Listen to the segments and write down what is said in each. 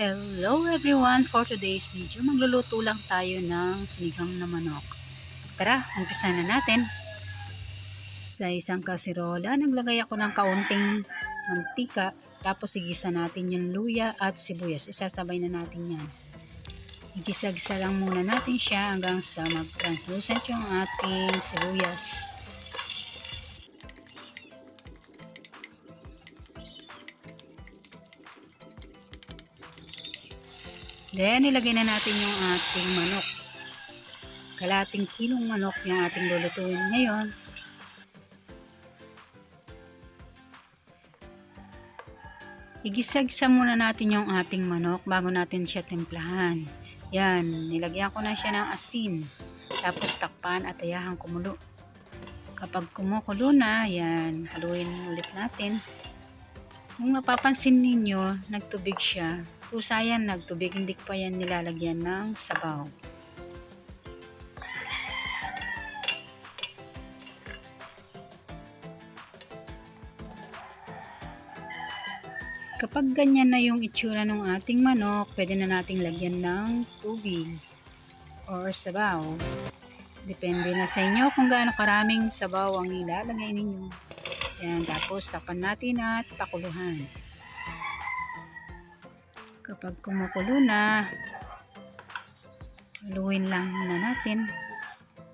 Hello everyone! For today's video, magluluto lang tayo ng sinigang na manok. Tara, umpisa na natin. Sa isang kasirola, naglagay ako ng kaunting mantika. Tapos igisa natin yung luya at sibuyas. Isasabay na natin yan. Igisa-gisa lang muna natin siya hanggang sa mag-translucent yung ating sibuyas. Then, ilagay na natin yung ating manok. Kalating kilong manok yung ating lulutuin ngayon. Igisa-gisa muna natin yung ating manok bago natin siya timplahan. Yan, nilagyan ko na siya ng asin. Tapos takpan at ayahan kumulo. Kapag kumukulo na, yan, haluin ulit natin. Kung napapansin ninyo, nagtubig siya. Kusayan nagtubig, hindi pa yan nilalagyan ng sabaw. Kapag ganyan na yung itsura ng ating manok, pwede na nating lagyan ng tubig or sabaw. Depende na sa inyo kung gaano karaming sabaw ang ilalagay ninyo. Yan, tapos tapan natin at pakuluhan. Kapag kumukulo na, haluin lang muna natin.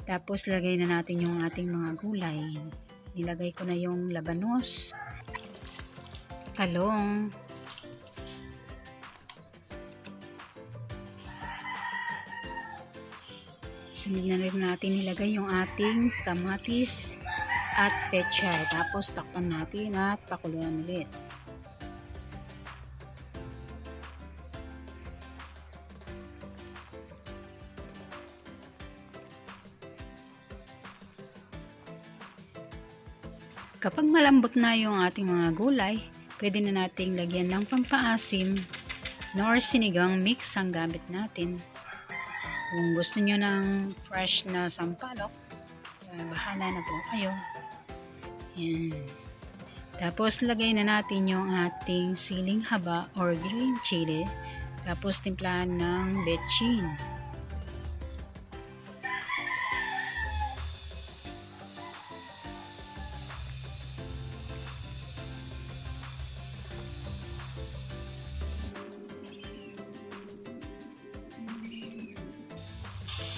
Tapos lagay na natin yung ating mga gulay. Nilagay ko na yung labanos, talong, Sunod na rin natin nilagay yung ating kamatis at pechay. Tapos takpan natin at pakuluan ulit. Kapag malambot na yung ating mga gulay, pwede na nating lagyan ng pampaasim nor sinigang mix ang gamit natin. Kung gusto nyo ng fresh na sampalok, uh, bahala na po kayo. Yan. Tapos lagay na natin yung ating siling haba or green chili. Tapos timplahan ng betchin.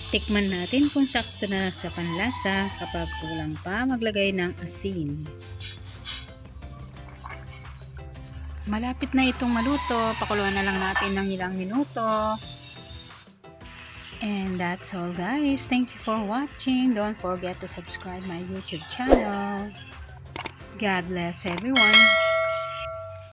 Tikman natin kung sakto na sa panlasa kapag kulang pa maglagay ng asin. Malapit na itong maluto. Pakuluan na lang natin ng ilang minuto. And that's all guys. Thank you for watching. Don't forget to subscribe my YouTube channel. God bless everyone.